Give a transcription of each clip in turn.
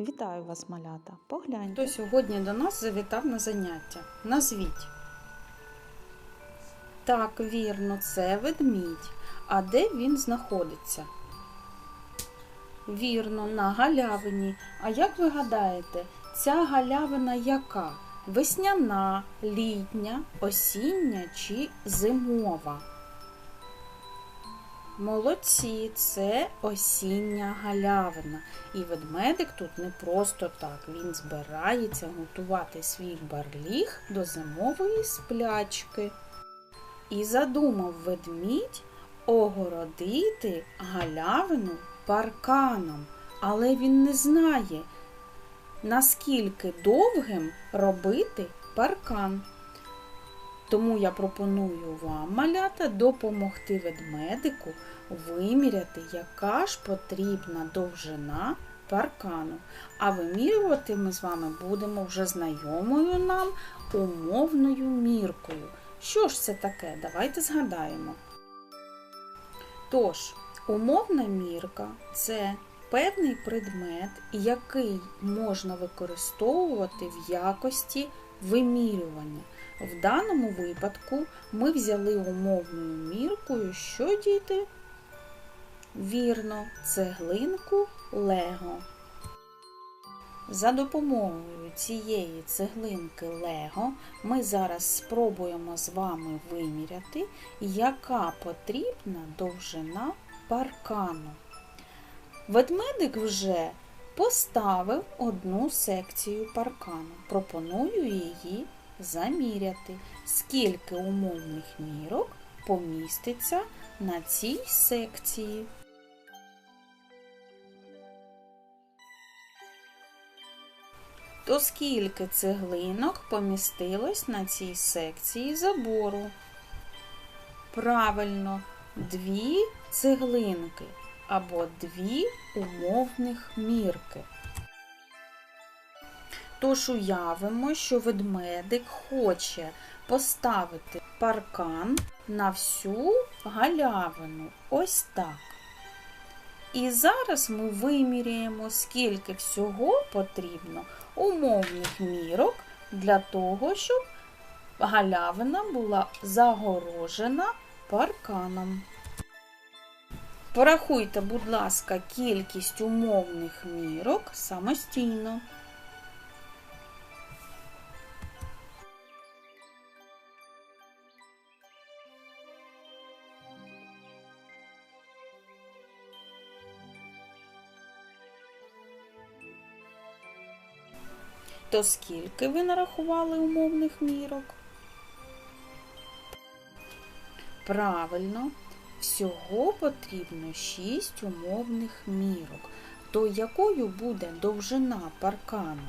Вітаю вас, малята! Погляньте. Хто сьогодні до нас завітав на заняття? Назвіть. Так, вірно, це ведмідь. А де він знаходиться? Вірно, на галявині. А як ви гадаєте, ця галявина яка? Весняна, літня, осіння чи зимова? Молодці, це осіння галявина. І ведмедик тут не просто так. Він збирається готувати свій барліг до зимової сплячки. І задумав ведмідь огородити галявину парканом, але він не знає, наскільки довгим робити паркан. Тому я пропоную вам, малята, допомогти ведмедику виміряти, яка ж потрібна довжина паркану. А вимірювати ми з вами будемо вже знайомою нам умовною міркою. Що ж це таке? Давайте згадаємо. Тож, умовна мірка це певний предмет, який можна використовувати в якості вимірювання. В даному випадку ми взяли умовною міркою, що діти? Вірно, цеглинку Лего. За допомогою цієї цеглинки Лего ми зараз спробуємо з вами виміряти, яка потрібна довжина паркану. Ведмедик вже поставив одну секцію паркану. Пропоную її заміряти, скільки умовних мірок поміститься на цій секції. То скільки цеглинок помістилось на цій секції забору? Правильно, дві цеглинки або дві умовних мірки. Тож уявимо, що ведмедик хоче поставити паркан на всю галявину. Ось так. І зараз ми виміряємо, скільки всього потрібно умовних мірок для того, щоб галявина була загорожена парканом. Порахуйте, будь ласка, кількість умовних мірок самостійно. То скільки ви нарахували умовних мірок? Правильно, всього потрібно 6 умовних мірок. То якою буде довжина паркану?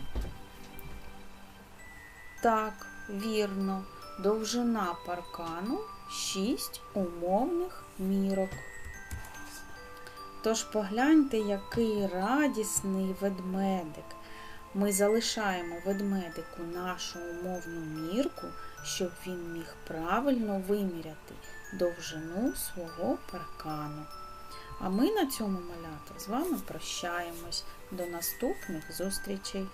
Так, вірно, довжина паркану 6 умовних мірок. Тож погляньте, який радісний ведмедик. Ми залишаємо ведмедику нашу умовну мірку, щоб він міг правильно виміряти довжину свого паркану. А ми на цьому малята з вами прощаємось. До наступних зустрічей!